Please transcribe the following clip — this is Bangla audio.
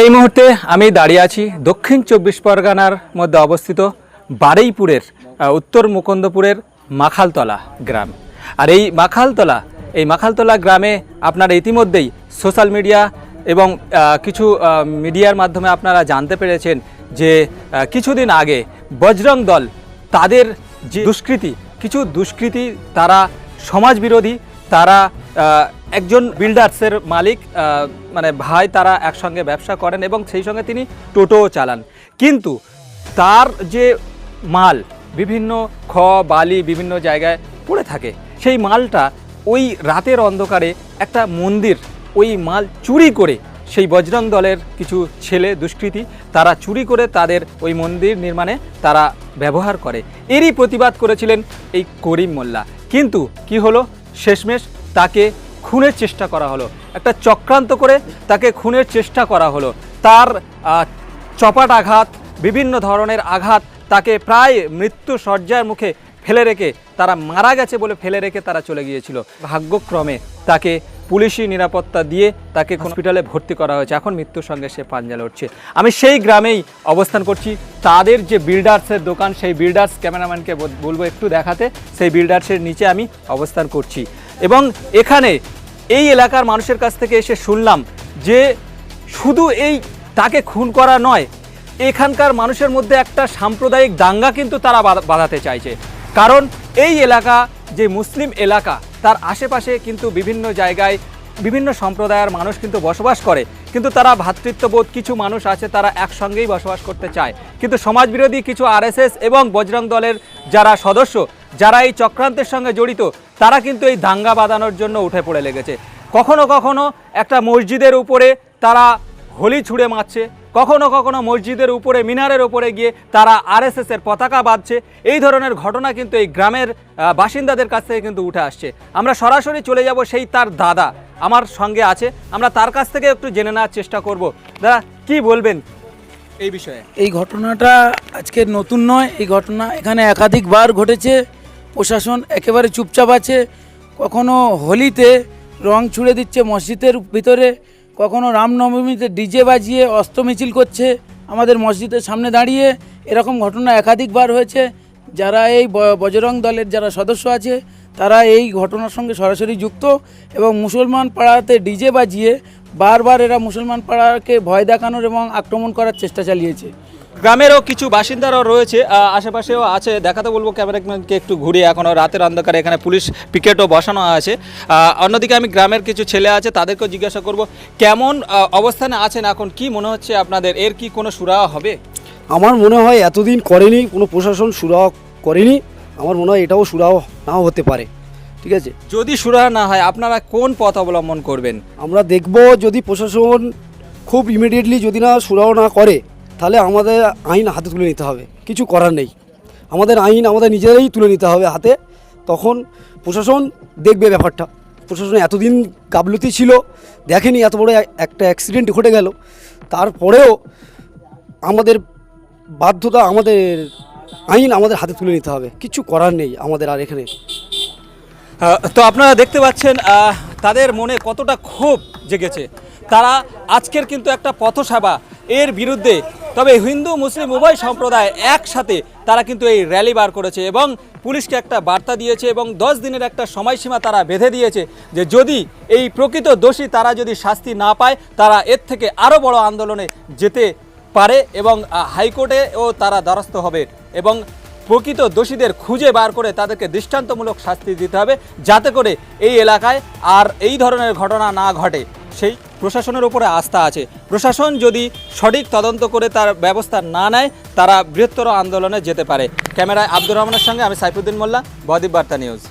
এই মুহূর্তে আমি দাঁড়িয়ে আছি দক্ষিণ চব্বিশ পরগনার মধ্যে অবস্থিত বারেইপুরের উত্তর মুকুন্দপুরের মাখালতলা গ্রাম। আর এই মাখালতলা এই মাখালতলা গ্রামে আপনারা ইতিমধ্যেই সোশ্যাল মিডিয়া এবং কিছু মিডিয়ার মাধ্যমে আপনারা জানতে পেরেছেন যে কিছুদিন আগে বজরং দল তাদের যে দুষ্কৃতি কিছু দুষ্কৃতি তারা সমাজবিরোধী তারা আহ, একজন বিল্ডার্সের মালিক মানে ভাই তারা একসঙ্গে ব্যবসা করেন এবং সেই সঙ্গে তিনি টোটোও চালান। কিন্তু তার যে মাল, বিভিন্ন খ, বালি বিভিন্ন জায়গায় পড়ে থাকে, সেই মালটা ওই রাতের অন্ধকারে একটা মন্দির, ওই মাল চুরি করে সেই বজরং দলের কিছু ছেলে, দুষ্কৃতী, তারা চুরি করে তাদের ওই মন্দির নির্মাণে তারা ব্যবহার করে। এরই প্রতিবাদ করেছিলেন এই করিম মোল্লা। কিন্তু কি হলো? শেষমেশ তাকে খুনের চেষ্টা করা হলো। একটা চক্রান্ত করে তাকে খুনের চেষ্টা করা হলো। তার চপাট আঘাত, বিভিন্ন ধরনের আঘাত তাকে প্রায় মৃত্যু সজ্জার মুখে ফেলে রেখে তারা মারা গেছে বলে ফেলে রেখে তারা চলে গিয়েছিল। ভাগ্যক্রমে তাকে পুলিশি নিরাপত্তা দিয়ে তাকে হসপিটালে ভর্তি করা হয়েছে। এখন মৃত্যুর সঙ্গে সে পাঞ্জা লড়ছে। আমি সেই গ্রামেই অবস্থান করছি। তাদের যে বিল্ডার্সের দোকান, সেই বিল্ডার্স ক্যামেরাম্যানকে বলব একটু দেখাতে। সেই বিল্ডার্সের নিচে আমি অবস্থান করছি। এবং এখানে এই এলাকার মানুষের কাছ থেকে এসে শুনলাম যে শুধু এই তাকে খুন করা নয়, এখানকার মানুষের মধ্যে একটা সাম্প্রদায়িক দাঙ্গা কিন্তু তারা বাধা- বাঁধাতে চাইছে। কারণ এই এলাকা যে মুসলিম এলাকা, তার আশেপাশে কিন্তু বিভিন্ন জায়গায় বিভিন্ন সম্প্রদায়ের মানুষ কিন্তু বসবাস করে। কিন্তু তারা ভ্রাতৃত্ববোধ কিছু মানুষ আছে, তারা একসঙ্গেই বসবাস করতে চায়। কিন্তু সমাজবিরোধী কিছু আরএসএস এবং বজরং দলের যারা সদস্য যারা এই চক্রান্তের সঙ্গে জড়িত, তারা কিন্তু এই দাঙ্গা বাঁধানোর জন্য উঠে পড়ে লেগেছে। কখনো কখনো একটা মসজিদের উপরে তারা হোলি ছুঁড়ে মারছে, কখনো কখনো মসজিদের উপরে, মিনারের উপরে গিয়ে তারা আরএসএস এর পতাকা বাঁধছে। এই ধরনের ঘটনা কিন্তু এই গ্রামের বাসিন্দাদের কাছ থেকে কিন্তু উঠে আসছে। আমরা সরাসরি চলে যাব সেই তার দাদা, আমার সঙ্গে আছে। আমরা তার কাছ থেকে একটু জেনে নেওয়ার চেষ্টা করব। দাদা, কি বলবেন? এই বিষয়ে। এই ঘটনাটা আজকে নতুন নয়, এই ঘটনা এখানে একাধিকবার ঘটেছে। প্রশাসন একেবারে চুপচাপ আছে, কখনো হোলিতে রং ছুড়ে দিচ্ছে মসজিদের ভিতরে, কখনো রামনবমীতে ডিজে বাজিয়ে অস্ত্র মিছিল করছে আমাদের মসজিদের সামনে দাঁড়িয়ে, এরকম ঘটনা একাধিকবার হয়েছে। যারা এই বজরং দলের যারা সদস্য আছে, তারা এই ঘটনার সঙ্গে সরাসরি যুক্ত এবং মুসলমান পাড়াতে ডিজে বাজিয়ে বারবার এরা মুসলমান পাড়াকে ভয় দেখানোর এবং আক্রমণ করার চেষ্টা চালিয়েছে। গ্রামেরও কিছু বাসিন্দারাও রয়েছে আশেপাশেও আছে। দেখাতে বলব ক্যামেরাম্যানকে একটু ঘুরিয়ে। এখনও রাতের অন্ধকারে এখানে পুলিশ পিকেটও বসানো আছে। অন্যদিকে আমি গ্রামের কিছু ছেলে আছে তাদেরকেও জিজ্ঞাসা করব কেমন অবস্থানে আছেন এখন? কি মনে হচ্ছে আপনাদের? এর কি কোনো সুরাহা হবে? আমার মনে হয় এতদিন করেনি কোনো প্রশাসন সুরাহ করেনি। আমার মনে হয় এটাও সুরাহ নাও হতে পারে। ঠিক আছে? যদি সুরাহা না হয় আপনারা কোন পথ অবলম্বন করবেন? আমরা দেখব যদি প্রশাসন খুব ইমিডিয়েটলি যদি না সুরাহ না করে তাহলে আমাদের আইন হাতে তুলে নিতে হবে। কিছু করার নেই। আমাদের আইন আমাদের নিজেরাই তুলে নিতে হবে হাতে। তখন প্রশাসন দেখবে ব্যাপারটা। প্রশাসন এতদিন গাবলতি ছিল, দেখেনি এত বড় একটা অ্যাক্সিডেন্ট ঘটে গেল। তারপরেও আমাদের বাধ্যতা, আমাদের আইন আমাদের হাতে তুলে নিতে হবে। কিছু করার নেই আমাদের আর এখানে। তো আপনারা দেখতে পাচ্ছেন তাদের মনে কতটা ক্ষোভ জেগেছে। তারা আজকের কিন্তু একটা পথসভা, এর বিরুদ্ধে তবে হিন্দু, মুসলিম উভয় সম্প্রদায় একসাথে তারা কিন্তু এই র্যালি বার করেছে এবং পুলিশকে একটা বার্তা দিয়েছে এবং দশ দিনের একটা সময়সীমা তারা বেঁধে দিয়েছে যে যদি এই প্রকৃত দোষী তারা যদি শাস্তি না পায়, তারা এর থেকে আরও বড় আন্দোলনে যেতে পারে এবং হাইকোর্টেও তারা দ্বারস্থ হবে এবং প্রকৃত দোষীদের খুঁজে বার করে তাদেরকে দৃষ্টান্তমূলক শাস্তি দিতে হবে যাতে করে এই এলাকায় আর এই ধরনের ঘটনা না ঘটে। সেই প্রশাসনের উপরে আস্থা আছে। প্রশাসন যদি সঠিক তদন্ত করে তার ব্যবস্থা না নেয়, তারা বৃহত্তর আন্দোলনে যেতে পারে। ক্যামেরায় আব্দুর রহমানের সঙ্গে আমি সাইফুদ্দিন মোল্লা, বদীপ বার্তা নিউজ।